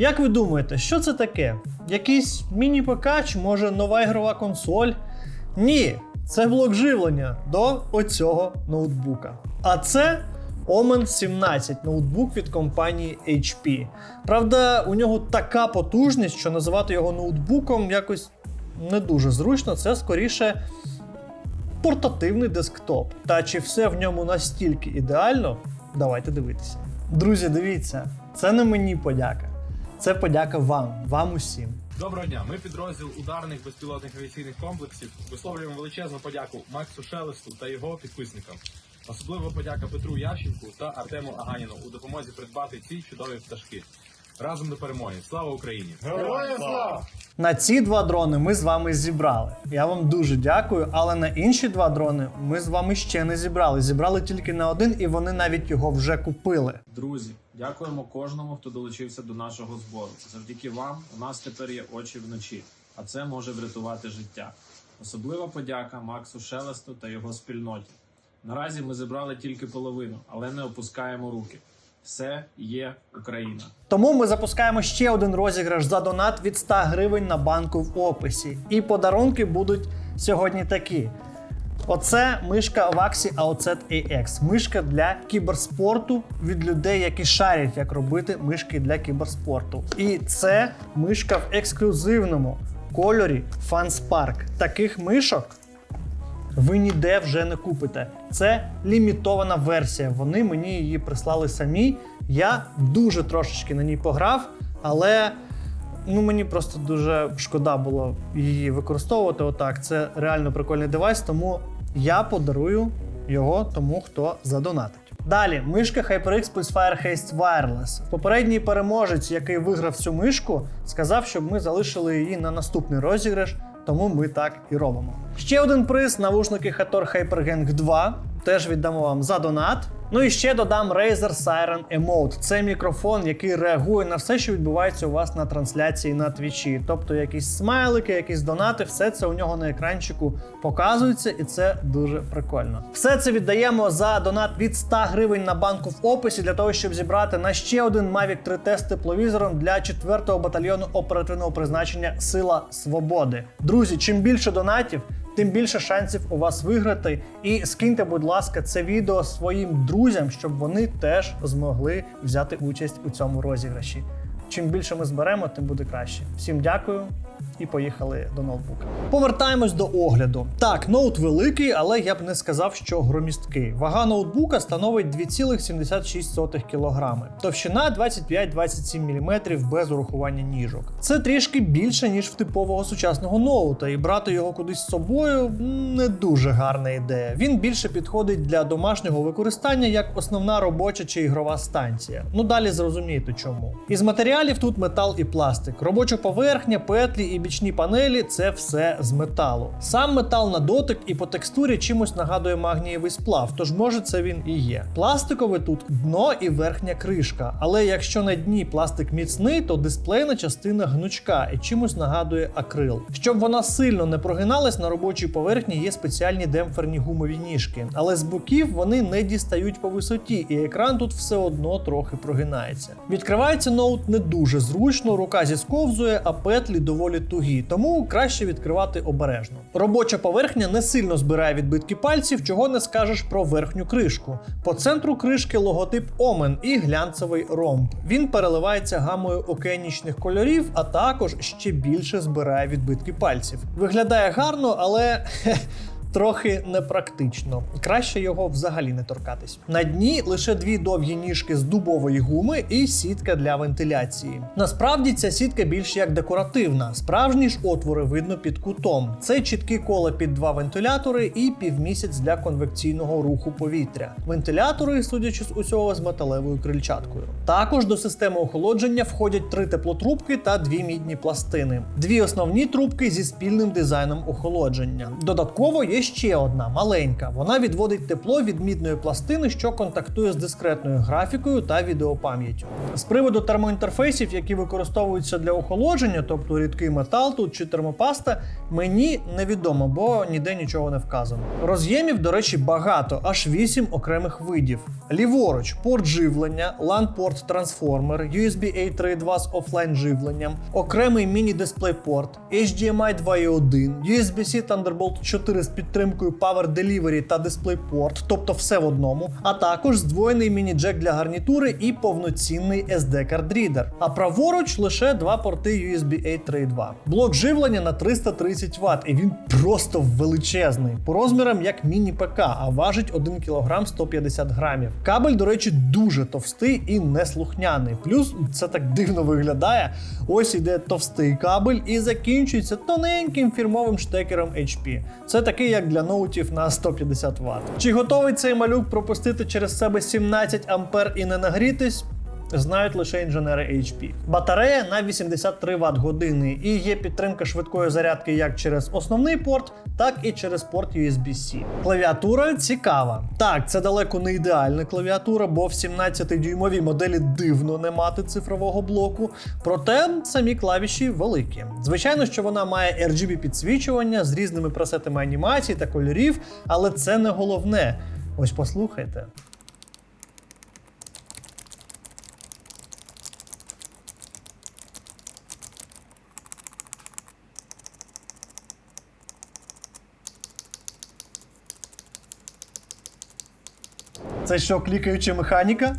Як ви думаєте, що це таке? Якийсь міні-ПК чи може нова ігрова консоль? Ні, це блок живлення до оцього ноутбука. А це Omen 17 ноутбук від компанії HP. Правда, у нього така потужність, що називати його ноутбуком якось не дуже зручно. Це скоріше портативний десктоп. Та чи все в ньому настільки ідеально? Давайте дивитися. Друзі, дивіться, це не мені подяка. Це подяка вам, вам усім. Доброго дня. Ми підрозділ ударних безпілотних авіаційних комплексів висловлюємо величезну подяку Максу Шелесту та його підписникам. Особливо подяка Петру Ященку та Артему Аганіну у допомозі придбати ці чудові пташки. Разом до перемоги. Слава Україні! Героям слава! На ці два дрони ми з вами зібрали. Я вам дуже дякую, але на інші два дрони ми з вами ще не зібрали. Зібрали тільки на один, і вони навіть його вже купили. Друзі, дякуємо кожному, хто долучився до нашого збору. Завдяки вам у нас тепер є очі вночі, а це може врятувати життя. Особлива подяка Максу Шелесту та його спільноті. Наразі ми зібрали тільки половину, але не опускаємо руки. Все є Україна. Тому ми запускаємо ще один розіграш за донат від 100 гривень на банку в описі. І подарунки будуть сьогодні такі. Оце мишка Vaxi AOZ AX. Мишка для кіберспорту від людей, які шарять, як робити мишки для кіберспорту. І це мишка в ексклюзивному кольорі FunSpark. Таких мишок ви ніде вже не купите. Це лімітована версія. Вони мені її прислали самі. Я дуже трошечки на ній пограв, але ну мені просто дуже шкода було її використовувати. Отак. Це реально прикольний девайс, тому я подарую його тому, хто задонатить. Далі, мишка HyperX Pulsefire Haste Wireless. Попередній переможець, який виграв цю мишку, сказав, щоб ми залишили її на наступний розіграш, тому ми так і робимо. Ще один приз навушники Hator HyperGang 2. Теж віддамо вам за донат. Ну і ще додам Razer Siren Emote. Це мікрофон, який реагує на все, що відбувається у вас на трансляції на твічі. Тобто якісь смайлики, якісь донати, все це у нього на екранчику показується, і це дуже прикольно. Все це віддаємо за донат від 100 гривень на банку в описі для того, щоб зібрати на ще один Mavic 3T з тепловізором для 4-го батальйону оперативного призначення Сила Свободи. Друзі, чим більше донатів, тим більше шансів у вас виграти. І скиньте, будь ласка, це відео своїм друзям, щоб вони теж змогли взяти участь у цьому розіграші. Чим більше ми зберемо, тим буде краще. Всім дякую і поїхали до ноутбука. Повертаємось до огляду. Так, ноут великий, але я б не сказав, що громісткий. Вага ноутбука становить 2,76 кг. Товщина 25-27 мм без урахування ніжок. Це трішки більше, ніж в типового сучасного ноута, і брати його кудись з собою не дуже гарна ідея. Він більше підходить для домашнього використання як основна робоча чи ігрова станція. Ну далі зрозумієте чому. Із матеріалів тут метал і пластик. Робоча поверхня, петлі і бічні панелі це все з металу. Сам метал на дотик і по текстурі чимось нагадує магнієвий сплав, тож може це він і є. Пластикове тут дно і верхня кришка. Але якщо на дні пластик міцний, то дисплейна частина гнучка і чимось нагадує акрил. Щоб вона сильно не прогиналась, на робочій поверхні є спеціальні демпферні гумові ніжки, але з боків вони не дістають по висоті, і екран тут все одно трохи прогинається. Відкривається ноут не дуже зручно, рука зісковзує, а петлі доволі тугі, тому краще відкривати обережно. Робоча поверхня не сильно збирає відбитки пальців, чого не скажеш про верхню кришку. По центру кришки логотип Омен і глянцевий ромб. Він переливається гамою океанічних кольорів, а також ще більше збирає відбитки пальців. Виглядає гарно, але. Трохи непрактично, краще його взагалі не торкатись. На дні лише дві довгі ніжки з дубової гуми і сітка для вентиляції. Насправді ця сітка більш як декоративна. Справжні ж отвори видно під кутом. Це чіткі кола під два вентилятори і півмісяць для конвекційного руху повітря. Вентилятори, судячи з усього, з металевою крильчаткою. Також до системи охолодження входять три теплотрубки та дві мідні пластини. Дві основні трубки зі спільним дизайном охолодження. Додатково є є ще одна маленька. Вона відводить тепло від мідної пластини, що контактує з дискретною графікою та відеопам'яттю. З приводу термоінтерфейсів, які використовуються для охолодження, тобто рідкий метал тут чи термопаста, мені невідомо, бо ніде нічого не вказано. Роз'ємів, до речі, багато, аж 8 окремих видів. Ліворуч, порт живлення, LAN-порт трансформер, USB A 3.2 з офлайн живленням, окремий міні-дисплей-порт, HDMI 2.1, USB-C Thunderbolt 4 з підтримкою Power Delivery та DisplayPort, тобто все в одному, а також здвоєний міні-джек для гарнітури і повноцінний SD-кардрідер. А праворуч лише два порти USB A 3.2. Блок живлення на 330 Вт, і він просто величезний. По розмірам як міні-ПК, а важить 1 кг 150 грамів. Кабель, до речі, дуже товстий і неслухняний. Плюс це так дивно виглядає. Ось іде товстий кабель і закінчується тоненьким фірмовим штекером HP. Це такий, як для ноутів на 150 Вт. Чи готовий цей малюк пропустити через себе 17 ампер і не нагрітись? Знають лише інженери HP. Батарея на 83 Вт години і є підтримка швидкої зарядки як через основний порт, так і через порт USB-C. Клавіатура цікава. Так, це далеко не ідеальна клавіатура, бо в 17-дюймовій моделі дивно не мати цифрового блоку. Проте самі клавіші великі. Звичайно, що вона має RGB підсвічування з різними пресетами анімацій та кольорів, але це не головне. Ось послухайте. Це що, клікаюча механіка?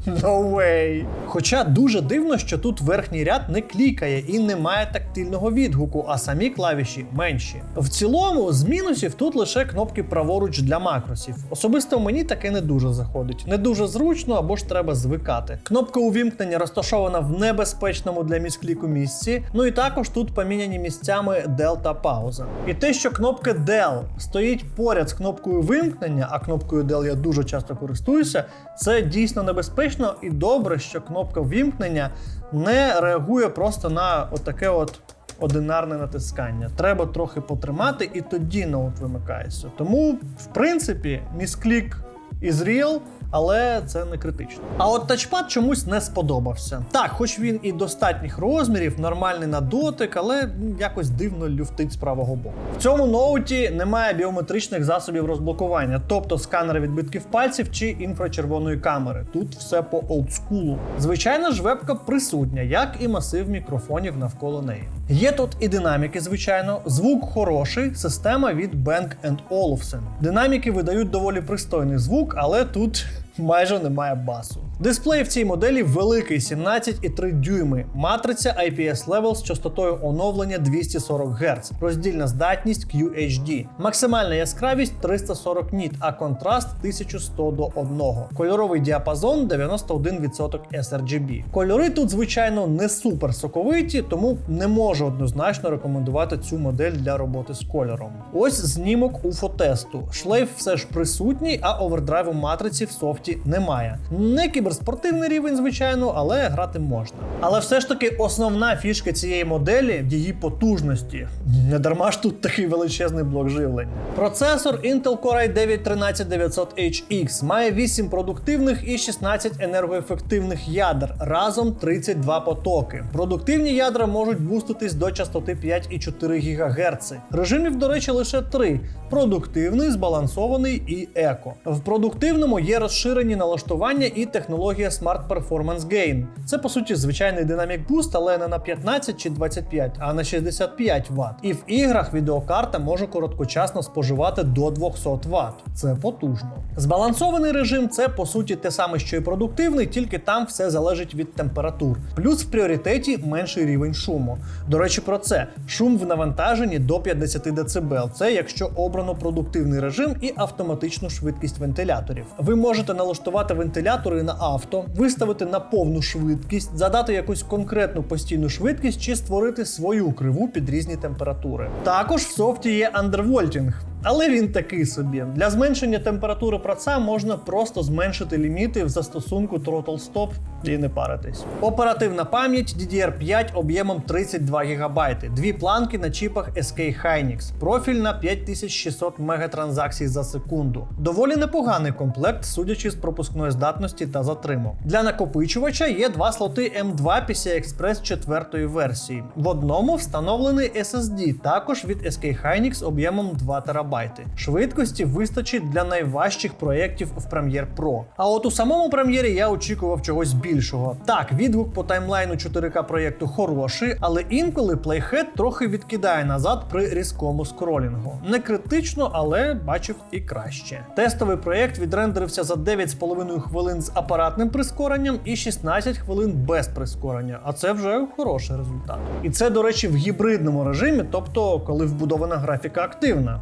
No way! Хоча дуже дивно, що тут верхній ряд не клікає і не має тактильного відгуку, а самі клавіші менші. В цілому, з мінусів тут лише кнопки праворуч для макросів. Особисто мені таке не дуже заходить. Не дуже зручно або ж треба звикати. Кнопка увімкнення розташована в небезпечному для міскліку місці. Ну і також тут поміняні місцями Del та пауза. І те, що кнопка Del стоїть поряд з кнопкою вимкнення, а кнопкою Del я дуже часто користуюся, це дійсно небезпечно і добре, що кнопка вімкнення не реагує просто на отаке от. Одинарне натискання. Треба трохи потримати, і тоді ноут вимикається. Тому, в принципі, місклік is real, але це не критично. А от тачпад чомусь не сподобався. Так, хоч він і достатніх розмірів, нормальний на дотик, але якось дивно люфтить з правого боку. В цьому ноуті немає біометричних засобів розблокування, тобто сканера відбитків пальців чи інфрачервоної камери. Тут все по олдскулу. Звичайно ж, вебка присутня, як і масив мікрофонів навколо неї. Є тут і динаміки, звичайно, звук хороший, система від Bang Olufsen. Динаміки видають доволі пристойний звук, але тут майже немає басу. Дисплей в цій моделі великий 17,3 дюйми, матриця IPS Level з частотою оновлення 240 Гц, роздільна здатність QHD, максимальна яскравість 340 ніт, а контраст 1100 до 1. Кольоровий діапазон 91% sRGB. Кольори тут, звичайно, не супер соковиті, тому не можу однозначно рекомендувати цю модель для роботи з кольором. Ось знімок у фотесту. Шлейф все ж присутній, а овердрайву матриці в софті немає. Не кіберспортивний рівень, звичайно, але грати можна. Але все ж таки основна фішка цієї моделі в її потужності. Не дарма ж тут такий величезний блок живлення. Процесор Intel Core i9 13900HX має 8 продуктивних і 16 енергоефективних ядер, разом 32 потоки. Продуктивні ядра можуть буститись до частоти 5,4 ГГц. Режимів, до речі, лише 3: продуктивний, збалансований і еко. В продуктивному є розширені налаштування і технологія Smart Performance Gain. Це по суті звичайний Dynamic Boost, але не на 15 чи 25, а на 65 Вт. І в іграх відеокарта може короткочасно споживати до 200 Вт. Це потужно. Збалансований режим це по суті те саме, що і продуктивний, тільки там все залежить від температур. Плюс в пріоритеті менший рівень шуму. До речі, про це шум в навантаженні до 50 дБ. Це якщо обрано продуктивний режим і автоматичну швидкість вентиляторів. Ви можете налаштувати вентилятори на авто, виставити на повну швидкість, задати якусь конкретну постійну швидкість чи створити свою криву під різні температури. Також в софті є андервольтінг. Але він такий собі. Для зменшення температури праца можна просто зменшити ліміти в застосунку Throttle Stop і не паритись. Оперативна пам'ять DDR5 об'ємом 32 ГБ, дві планки на чіпах SK Hynix, профіль на 5600 мегатранзакцій за секунду. Доволі непоганий комплект, судячи з пропускної здатності та затримок. Для накопичувача є два слоти M2 PCI Express 4 версії. В одному встановлений SSD, також від SK Hynix об'ємом 2 ТБ. Швидкості вистачить для найважчих проєктів в Premiere Pro. А от у самому Premiere я очікував чогось більшого. Так, відгук по таймлайну 4К проєкту хороший, але інколи Playhead трохи відкидає назад при різкому скролінгу. Не критично, але бачив і краще. Тестовий проєкт відрендерився за 9,5 хвилин з апаратним прискоренням і 16 хвилин без прискорення. А це вже хороший результат. І це, до речі, в гібридному режимі, тобто коли вбудована графіка активна.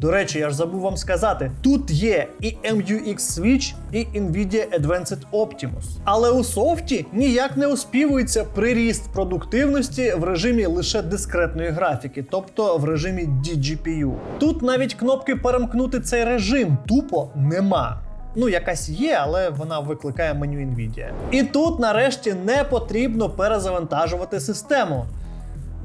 До речі, я ж забув вам сказати: тут є і MUX Switch, і Nvidia Advanced Optimus. Але у софті ніяк не оспівується приріст продуктивності в режимі лише дискретної графіки, тобто в режимі DGPU. Тут навіть кнопки перемкнути цей режим тупо нема. Ну, якась є, але вона викликає меню Nvidia. І тут нарешті не потрібно перезавантажувати систему.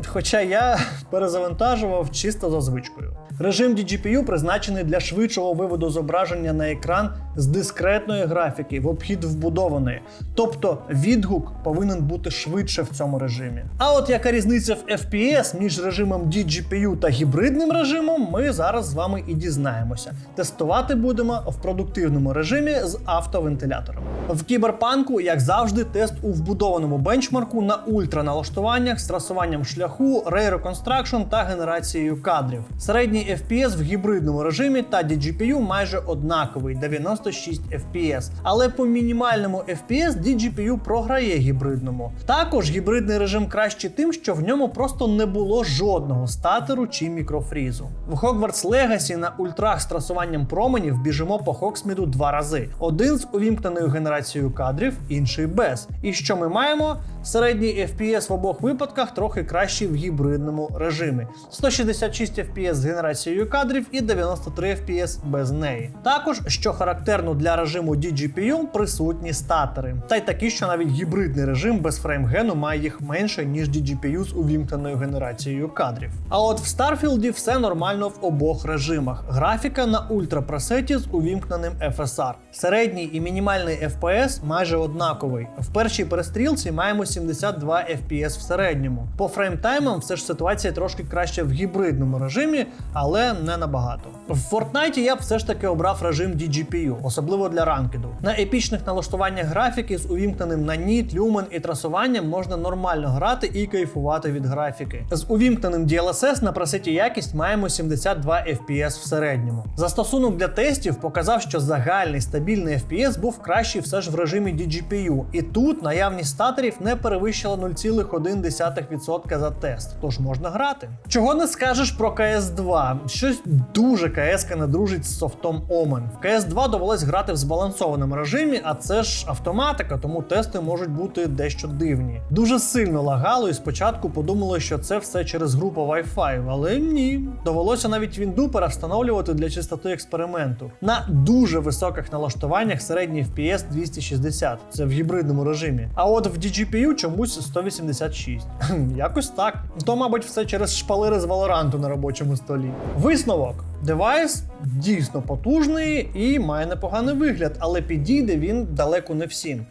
Хоча я перезавантажував чисто за звичкою. Режим DGPU призначений для швидшого виводу зображення на екран з дискретної графіки в обхід вбудованої. Тобто відгук повинен бути швидше в цьому режимі. А от яка різниця в FPS між режимом DGPU та гібридним режимом, ми зараз з вами і дізнаємося. Тестувати будемо в продуктивному режимі з автовентиляторами. В кіберпанку, як завжди, тест у вбудованому бенчмарку на ультраналаштуваннях з трасуванням шляху, Ray та генерацією кадрів. Середній FPS в гібридному режимі та DGPU майже однаковий 96 FPS. Але по мінімальному FPS DGPU програє гібридному. Також гібридний режим краще тим, що в ньому просто не було жодного статеру чи мікрофрізу. В Hogwarts Legacy на ультрах з трасуванням променів біжимо по Хоксміду два рази: один з увімкненою генерацією кадрів, інший без. І що ми маємо? Середній FPS в обох випадках трохи кращий в гібридному режимі: 166 FPS з генерацією кадрів і 93 FPS без неї. Також, що характерно для режиму DGPU, присутні статери. Та й такі, що навіть гібридний режим без фреймгену має їх менше, ніж DGPU з увімкненою генерацією кадрів. А от в Starfield все нормально в обох режимах. Графіка на ультрапресеті з увімкненим FSR. Середній і мінімальний FPS майже однаковий. В першій перестрілці маємо 72 FPS в середньому. По фреймтаймам все ж ситуація трошки краще в гібридному режимі, але не набагато. В Fortnite я б все ж таки обрав режим DGPU, особливо для ранкеду. На епічних налаштуваннях графіки з увімкненим на ніт, люмен і трасуванням можна нормально грати і кайфувати від графіки. З увімкненим DLSS на пресеті якість маємо 72 FPS в середньому. Застосунок для тестів показав, що загальний стабільний FPS був кращий все ж в режимі DGPU, і тут наявність статерів не перевищила 0,1% за тест, тож можна грати. Чого не скажеш про CS2? Щось дуже CS не дружить з софтом Omen. В CS2 довелось грати в збалансованому режимі, а це ж автоматика, тому тести можуть бути дещо дивні. Дуже сильно лагало, і спочатку подумали, що це все через групу Wi-Fi, але ні. Довелося навіть Вінду перевстановлювати для чистоти експерименту. На дуже високих налаштуваннях середній FPS 260, це в гібридному режимі. А от в DGPU чомусь 186. Якось так. То, мабуть, все через шпалери з Valorant на робочому столі. Висновок. Девайс дійсно потужний і має непоганий вигляд, але підійде він далеко не всім.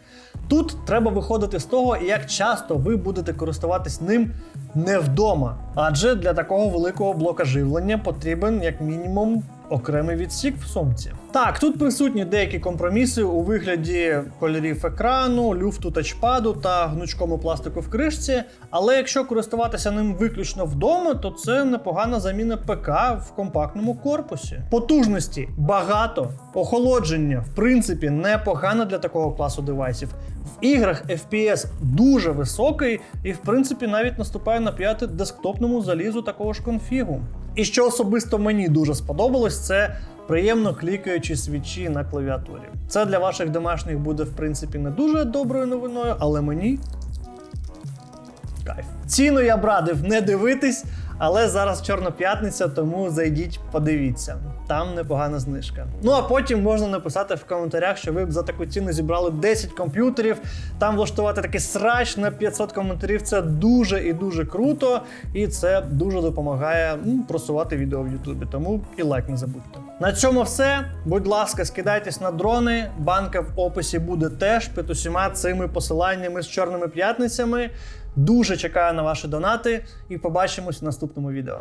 Тут треба виходити з того, як часто ви будете користуватись ним не вдома, адже для такого великого блока живлення потрібен як мінімум окремий відсік в сумці. Так, тут присутні деякі компроміси у вигляді кольорів екрану, люфту тачпаду та гнучкому пластику в кришці. Але якщо користуватися ним виключно вдома, то це непогана заміна ПК в компактному корпусі. Потужності багато, охолодження в принципі непогано для такого класу девайсів. В іграх FPS дуже високий і, в принципі, навіть наступає на п'яти десктопному залізу такого ж конфігу. І що особисто мені дуже сподобалось, це приємно клікаючі свічі на клавіатурі. Це для ваших домашніх буде, в принципі, не дуже доброю новиною, але мені кайф. Ціну я б радив не дивитись, Але зараз Чорна п'ятниця, тому зайдіть, подивіться. Там непогана знижка. Ну а потім можна написати в коментарях, що ви б за таку ціну зібрали 10 комп'ютерів. Там влаштувати такий срач на 500 коментарів. Це дуже і дуже круто, і це дуже допомагає ну, просувати відео в Ютубі. Тому і лайк не забудьте. На цьому все. Будь ласка, скидайтесь на дрони. Банка в описі буде теж під усіма цими посиланнями з чорними п'ятницями. Дуже чекаю на ваші донати і побачимось в наступному відео.